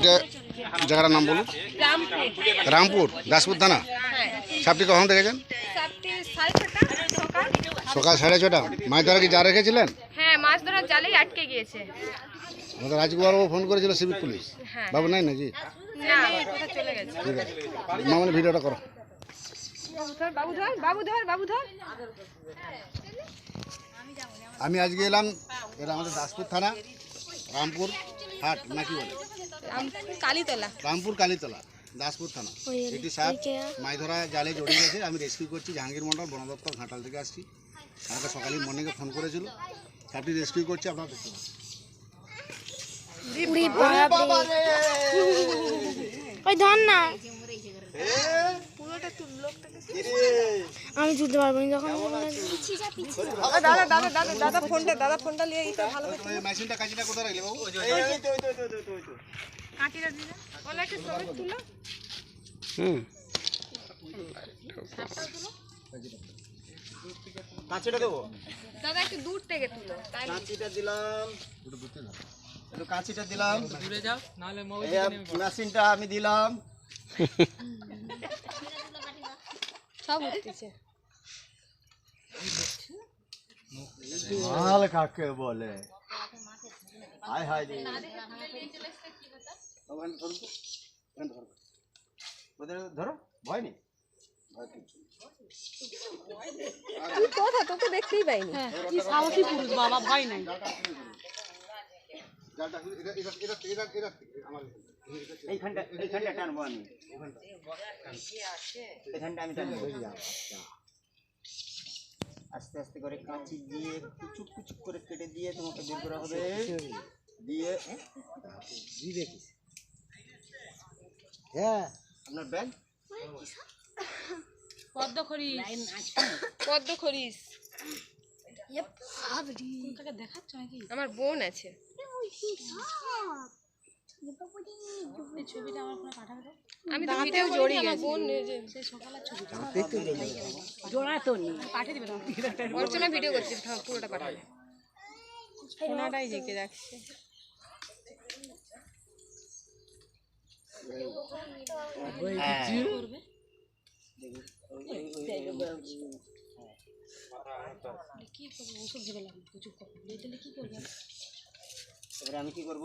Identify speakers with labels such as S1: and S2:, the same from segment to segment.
S1: এটা জায়গাটার নাম বলুন।
S2: রামপুর
S1: দাসপুর থানা? সাপটি কখন দেখেছেন?
S2: সকাল
S1: সাড়ে ছটা। মাছ ধরা কি যা রেখেছিলেন?
S2: হ্যাঁ মাছ ধরার জালেই আটকে গিয়েছে।
S1: আমাদের রাজকুমারবাবু ফোন করেছিল সিভিক পুলিশ।
S2: হ্যাঁ।
S1: বাবু নাই নাকি? ঠিক আছে। মামনি ভিডিওটা করো। আমি আজকে এলাম এটা আমাদের দাসপুর থানা রামপুর হাট নাকি বলে?
S2: কালীতলা।
S1: রামপুর কালীতলা দাসপুর থানা। একটি সাপ মাছ ধরা জালে জড়িয়ে গেছে। আমি রেস্কিউ করছি জাহাঙ্গীর মন্ডল বন দপ্তর ঘাটাল থেকে আসছি। আমাকে সকালে মর্নিংয়ে ফোন করেছিল। সাপটি রেস্কিউ করছি আপনারা দেখতে
S3: ধর না। আমি তুলতে পারব না যখন
S2: দাদা দাদা দাদা দাদা ফোনটা দাদা ফোনটা নিয়ে এটা ভালো
S1: এই মেশিনটা কাজিটা কোথায় রাখলে বাবু?
S2: দিলে বলে একটা ছবি তুলো।
S4: কাঁচিটা দেবো?
S2: দাদা একটু দূর থেকে তুলো
S4: কাঁচিটা দিলাম। একটু কাঁচিটা দিলাম। এই মেশিনটা আমি দিলাম।
S2: সব উঠতেছে
S4: মাল কাকে বলে? হাই হাই ধরো ভয় নেই।
S2: তুই তোকে দেখতেই পাইনি।
S1: জালটা এটা এটা এটা এটা এটা আমার
S4: এইখানটা এইখানটা টানবো আমি। এখানটা আমি টানবো। আস্তে আস্তে করে কাঁচি দিয়ে কুচুক কুচুক করে কেটে দিয়ে তোমাকে বের করা হবে। দিয়ে হ্যাঁ? আপনার ব্যাগ?
S2: পদ্ম খরিস। আমার বোন আছে। আমি তো ভিডিও জড়িয়ে গেছি। বোন অর্চনা ভিডিও করছে পুরোটা পাঠাবে। সোনাটাই জেগে রাখছে।
S4: এবারে আমি কি করব?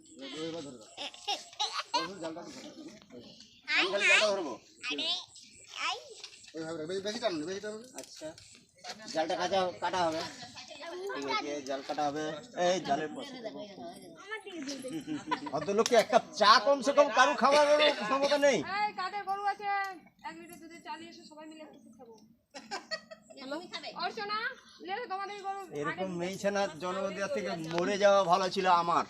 S4: জালটা কাটা কাটা হবে জাল কাটা হবে এই জালের অত এক চা কমসে কম কারু খাওয়ার ক্ষমতা নেই
S2: চালিয়ে এসে, সবাই মিলে খাব
S4: জন্ম থেকে মরে যাওয়া ভালো ছিল আমার।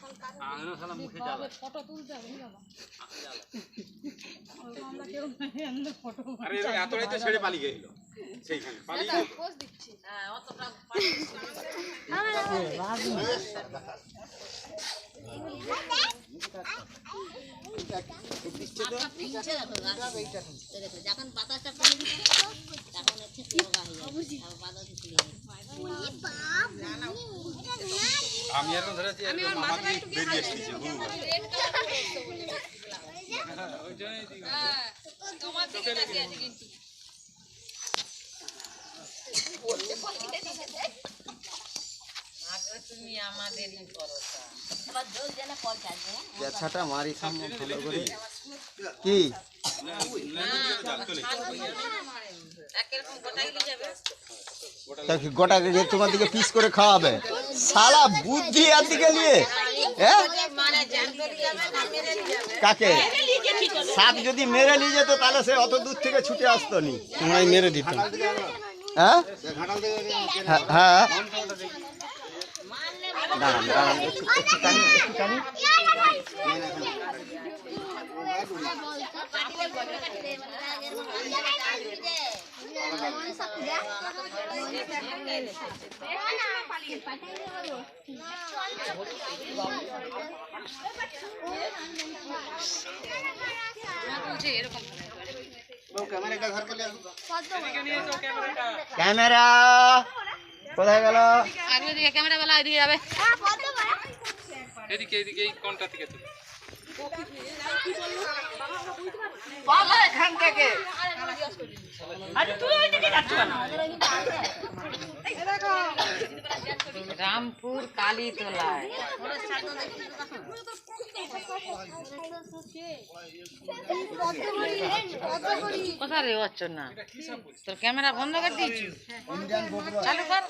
S5: যখন বাতাসটা পড়ে দিতে তখন হচ্ছে রোগা হয়ে যাবে আর বাতাসে চলে যাবে
S2: আমি আমার মাথাটা একটু বেরিয়ে এসেছি তোমার দিকে তাকিয়ে আছে কিন্তু
S5: এবার জল যেন পড়ছে আসবে হ্যাঁ
S4: পেছাটা মারি সামনে ভালো করে কি কি গোটা গিয়ে তোমার দিকে পিস করে খাওয়াবে? সালা বুদ্ধি আর দিকে নিয়ে হ্যাঁ? কাকে? সাপ যদি মেরে নিয়ে যেত তাহলে সে অত দূর থেকে ছুটে আসতো নি।
S1: আমি মেরে দিতাম
S4: হ্যাঁ? হ্যাঁ, দাঁড়ান দাঁড়ান একটু একটু ক্যামেরা। কোথায় গেল?
S6: আর ওইদিকে ক্যামেরাওয়ালা এদিকে যাবে
S7: এদিকে এদিকে এই কোনটা থেকে তুলি।
S4: পালা এখান থেকে।
S6: রামপুর কালীতলায়। কোথায় রে হচ্ছ না তোর ক্যামেরা বন্ধ করে দিয়েছি। চালু কর।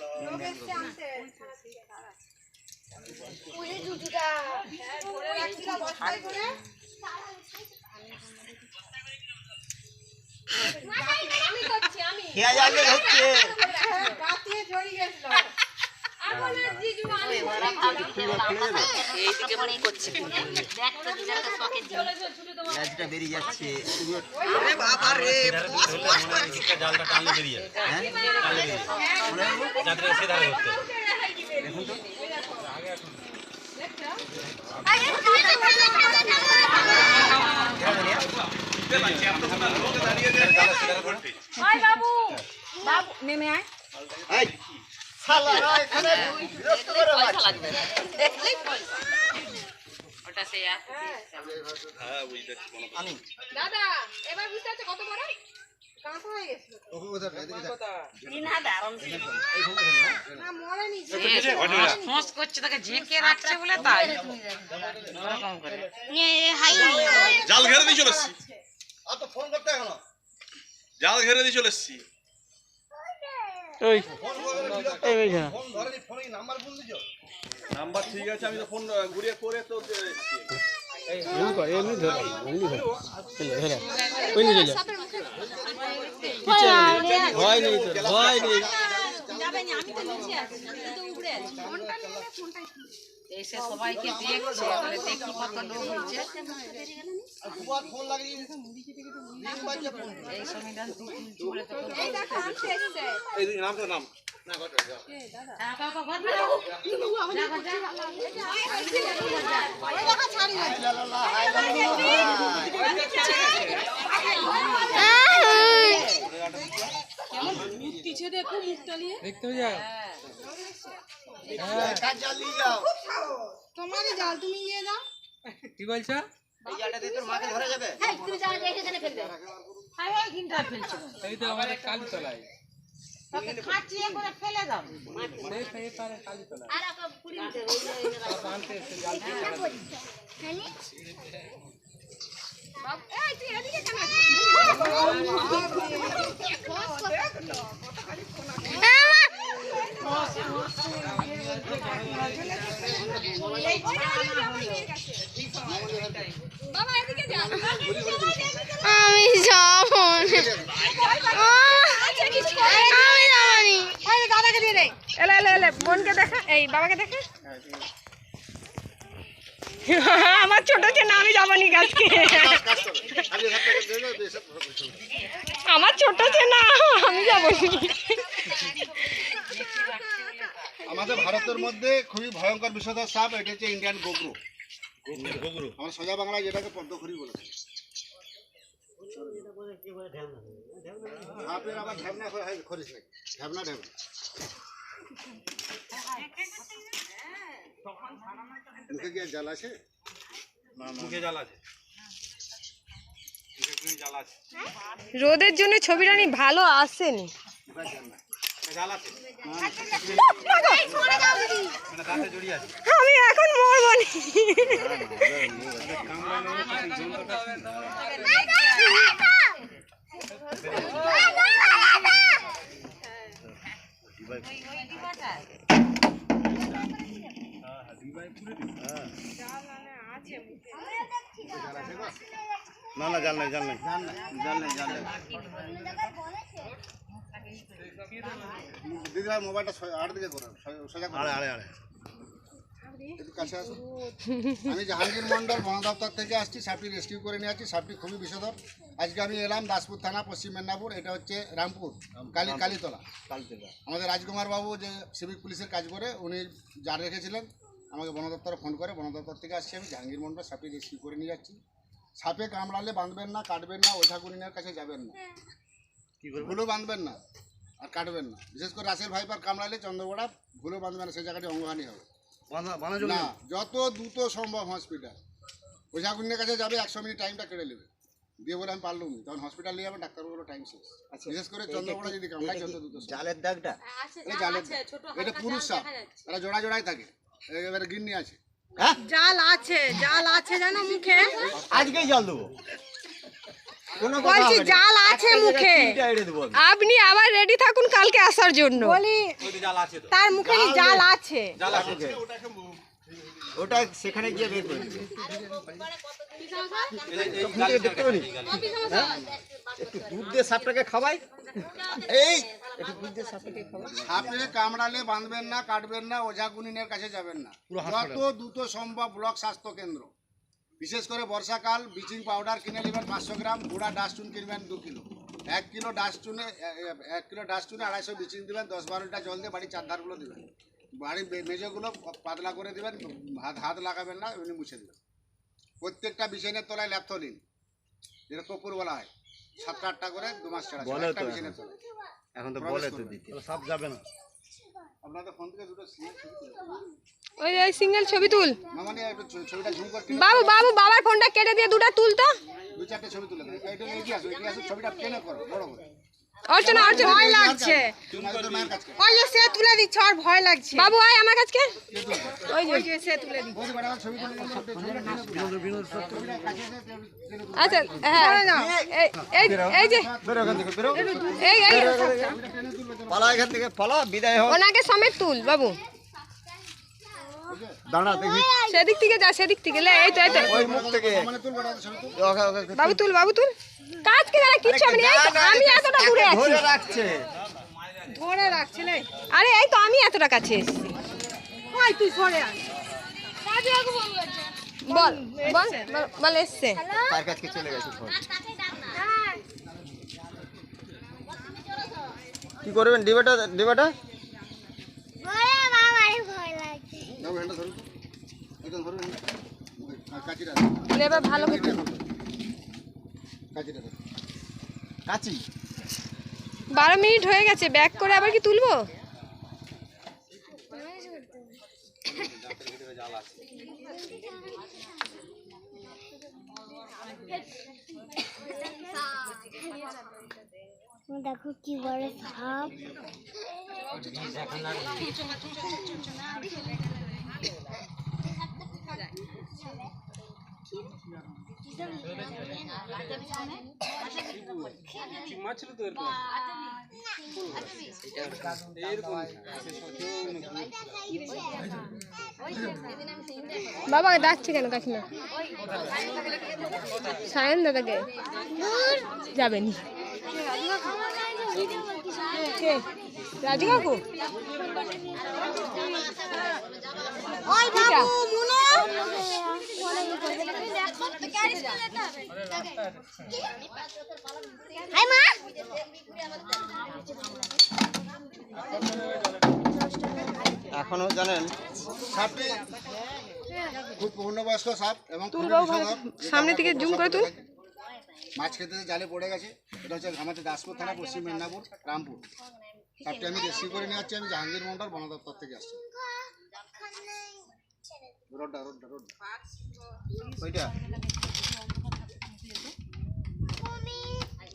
S4: খেয়া যাবে হচ্ছে
S5: মনে তো
S4: বেরিয়ে যাচ্ছে
S8: জালটা টানলে বেরিয়ে যাবে টানলে বেরিয়ে যাবে যাতে সে ধারে ধরতে হবে।
S4: এই, শালারা এখানে বিরক্ত করে মারছে।
S6: ওটা সেই
S4: আমি
S2: দাদা এবার বুঝতে পারছ কত বড়? কাঁচা হয়ে
S7: জাল ঘেরে দিয়ে চলে এসছি
S4: আর তো ফোন করতে এখন
S7: জাল ঘেরে দিয়ে চলে এসছি।
S4: ফোন ধরেনি ফোনে নাম্বার ভুল দিছো?
S7: নাম্বার ঠিক আছে আমি তো ফোন ঘুরিয়ে করে তো এসছি।
S6: এসে সবাইকে দেখছে বলে দেখি কত লোক
S4: যে ফোন
S6: এই সংবিধান
S7: নাম তো নাম
S4: কাজ চালিয়ে যাও
S2: তোমারই জাল তুমি নিয়ে যাও
S7: কি বলছো?
S4: এই জালটা দিয়ে তোর মাকে ধরা যাবে
S5: তুমি জানো যে এখানে ফেলবে
S7: এই তো আমাদের কালী তলায়।
S6: খাচিয়ে করে ফেলে দাও।
S5: আর পুরি ওই
S2: এই তুই এদিকে কেন
S3: আমি যাব আমি যাবানি
S2: দাদাকে দিয়ে দে। এলে এলে এলে বোনকে দেখা এই বাবাকে দেখা। আমার ছোট ছেলে আমি যাবানি গাছকে। আমার ছোট ছেলে আমি যাবনি
S1: আমাদের ভারতের মধ্যে খুবই ভয়ঙ্কর বিষধর সাপ এটা হচ্ছে ইন্ডিয়ান গোগরু।
S8: গোগরু?
S1: আমরা সোজা বাংলায় যেটাকে পদ্মখড়ি বলে থাকি। সাপের আবার ঢ্যাবনা খরিস নাকি? ঢ্যাবনা ঢ্যাবনা। মুখে কি আর জাল আছে?
S8: মুখে জাল আছে।
S2: রোদের জন্য ছবিটা নি ভালো আসেনি। আমি এখন মরবো নি।
S1: না না জাল নাই জাল নাই। জাল নাই জাল নাই দিদি ভাই মোবাইলটা আড় দিকে করো সোজা আড়ে আমি জাহাঙ্গীর মন্ডল বন দপ্তর থেকে আসছি সাপটি রেস্কিউ করে নিয়ে আসছি সাপটি খুবই বিষধর আজকে আমি এলাম দাসপুর থানা পশ্চিম মেদিনীপুর এটা হচ্ছে রামপুর কালী কালীতলা আমাদের রাজকুমার বাবু যে সিভিক পুলিশের কাজ করে উনি জার রেখেছিলেন আমাকে বন দপ্তরে ফোন করে বন দপ্তর থেকে আসছি আমি জাহাঙ্গীর মন্ডল সাপটি রেস্কিউ করে নিয়ে যাচ্ছি সাপে কামড়ালে বাঁধবেন না কাটবেন না ওঝা গুনিনের কাছে যাবেন না ভুলো বাঁধবেন না। আর কাটবেন না। বিশেষ করে রাসেল ভাইপার কামড়ালে চন্দ্রগোড়া ভুলো বাঁধবে না সেই জায়গাটি অঙ্গহানি হবে। না যত দ্রুত সম্ভব হসপিটাল গুনিনের কাছে যাবে একশো মিনিট টাইমটা কেড়ে নেবে। দিয়ে বলে আমি পারলাম তখন হসপিটাল নিয়ে যাবে ডাক্তারবাবুর টাইম শেষ। বিশেষ করে চন্দ্রগোড়া যদি কামড়ায় যত দ্রুত
S4: জালের দাগটা?
S1: এটা জালের এটা পুরুষ সাপ এরা জোড়া জোড়ায় থাকে। এবারে গিন্নি আছে।
S4: হ্যাঁ?
S2: জাল আছে জাল আছে জানো মুখে?
S4: আজকেই জল দেবো।
S2: বলছি জাল আছে মুখে।
S3: আপনি আবার রেডি থাকুন কালকে আসার জন্য।
S2: বলি
S8: ওই তো জাল আছে তো।
S2: তার মুখে জাল আছে?
S8: জাল
S4: ওটা সেখানে গিয়ে বের করে? একটু দুধ দিয়ে সাপটাকে খাওয়াই। এই। একটু দুধ দিয়ে সাপটাকে খাওয়াই।
S1: সাপে কামড়ালে বাঁধবেন না কাটবেন না ওঝা গুনিনের কাছে যাবেন না। যত দ্রুত সম্ভব ব্লক স্বাস্থ্য কেন্দ্র। বিশেষ করে বর্ষাকাল ব্লিচিং পাউডার কিনে নেবেন পাঁচশো গ্রাম গুঁড়া ডাস্টুন কিনবেন দু কিলো। এক কিলো ডাস্টুনে এক কিলো ডাস্টুনে আড়াইশো ব্লিচিং দেবেন দশ বারোটা জল দিয়ে বাড়ির চারধারগুলো দেবেন। বাড়ির মেঝেগুলো পাতলা করে দেবেন হাত হাত লাগাবেন না এমনি মুছে দেবেন। প্রত্যেকটা বিছানের তলায় ল্যাপথলিন যেটা কপুর বলা হয়। সাতটা আটটা করে দু মাস ছাড়া একটা বিছানের তলায়।
S4: এখন তো বলে তো দিতে।
S1: সাপ যাবে না।
S3: ওই ওই সিঙ্গেল ছবি তুল বাবু বাবু বাবার ফোনটা কেটে দিয়ে দুটো তুল তো
S1: দু চারটে ছবি তুলে ছবিটা কেন করো বড় করে
S3: অর্চনা অর্চনা
S2: ভয় লাগছে
S1: কাছে
S2: ওই যে সে তুলে দিচ্ছে আর ভয় লাগছে
S3: বাবু আয় আমার কাছে
S2: ওই যে সে তুলে দিচ্ছে
S1: কাছে।
S3: আচ্ছা হ্যাঁ এই- এই যে এই এই
S4: পালা এখান থেকে পালা বিদায় হোক
S3: ওনাকে সমেত তুল বাবু
S4: দাঁড়া দেখি
S3: সেদিক থেকে যা সেদিক থেকে লে এই তো এই তো
S4: ওই মুখ থেকে
S1: মানে তুল।
S3: বাবু তুল বাবু তুল কিচ্ছু এই তো
S4: না, না,
S3: আমি এতটা দূরে আছি
S4: রাখছে।
S2: ধরে রাখছে রে
S3: আরে এই তো আমি এতটা কাছে এসেছি।
S2: তুই সরে আয়।
S3: বল বল বল- এসছে।
S4: তার কাছে চলে গেছে ফোন কি করবেন ডিবেটা ডিবেটা?
S3: ভালো
S4: কাচি?
S3: বারো মিনিট হয়ে গেছে ব্যাক করে আবার কি তুলবো?
S9: দেখো কি বড় সাপ।
S3: বাবা ডাকছে কেন কাকিমা? সায়ন দাদাকে? যাবেন। কে? রাজু কাকু?
S9: ওই বাবু মুনো। হাই মা।
S4: এখনও জানেন
S1: সাপটি খুব পূর্ণবয়স্ক সাপ এবং।
S3: সামনে থেকে জুম করে তুল।
S1: মাছ খেতে জালে পড়ে গেছে এটা হচ্ছে আমাদের দাসপুর থানা পশ্চিম মেদিনীপুর রামপুর। সাপটি আমি রেসিভ করে নিয়ে যাচ্ছি আমি জাহাঙ্গীর মন্ডল বন দপ্তর থেকে আসছি। রোডটা রোডটা রোড
S4: ওইটা।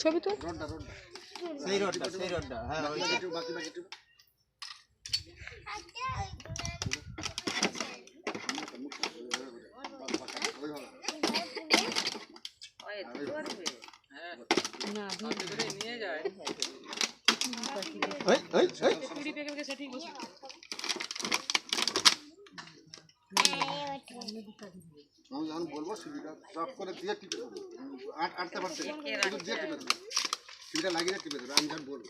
S3: ছবি তো।
S1: রোডটা রোডটা।
S4: সেই রোডটা সেই রোডটা। হ্যাঁ
S1: বাকি বাকি বাকি টিপ। ওইভাবে।
S4: ওই ওই ওই
S1: আমি যখন বলব সিঁড়িটা চপ করে দিয়ে টিপে দেবো। আট আটতে পারছে। শুধু দিয়ে টিপে দেবো। সিঁড়িটা লাগিয়ে টিপে দেবো আমি যখন বলব।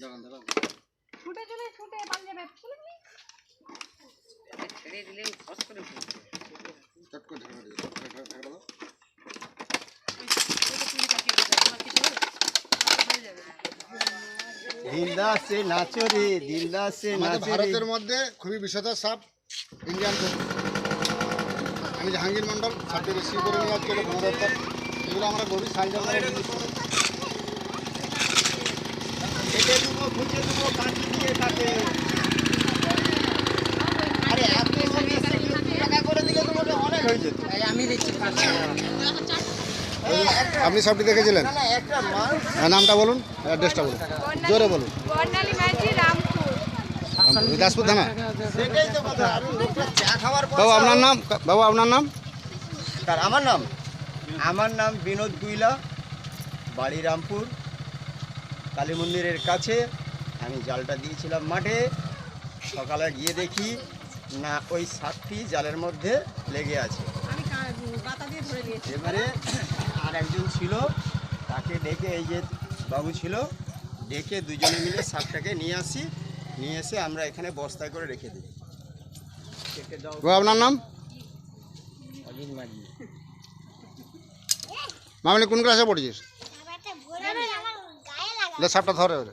S1: দাঁড়ান দাঁড়ান।
S2: ছুটে চলে ছুটে পালিয়ে চলে।
S6: ছেড়ে দিলে ফস করে পড়বে।
S1: চট করে ঢেকে দিও, ঢেকে- ঢেকে- ঢেকে দাও।
S4: সে নাচো রে দিলদা সে
S1: আমাদের ভারতের মধ্যে খুবই বিষধর সাপ ইন্ডিয়ান আমি জাহাঙ্গীর মন্ডল সাপটি রেস্কিউ করে নিয়ে যাচ্ছি বন দপ্তর। এগুলো আমরা গভীর সাহায্য করে
S4: আরে এত টাকা করে দিলে তো অনেক হয়ে যেত।
S6: আমি দিচ্ছি। পাঁচশো
S1: আপনি সাপটি দেখেছিলেন?
S4: না না একটা মানুষ
S1: হ্যাঁ, নামটা বলুন অ্যাড্রেসটা বলুন। জোরে বলুন।
S3: বর্ণালী মাঝি রামপুর।
S1: রামপুর, দাসপুর থানা? বাবু আপনার নাম? বাবু আপনার নাম?
S4: তার আমার নাম? আমার নাম বিনোদ গুইলা বাড়ি রামপুর কালী মন্দিরের কাছে। আমি জালটা দিয়েছিলাম মাঠে। সকালে গিয়ে দেখি না ওই সাতটি জালের মধ্যে লেগে আছে। এবারে আর একজন ছিল তাকে ডেকে এই যে বাবু ছিল ডেকে দুজনে মিলে সাপটাকে নিয়ে আসি নিয়ে এসে আমরা এখানে বস্তায় করে রেখে দিই।
S1: আপনার নাম? মামনি কোন ক্লাসে পড়ছিস সাপটা ধরে ওরে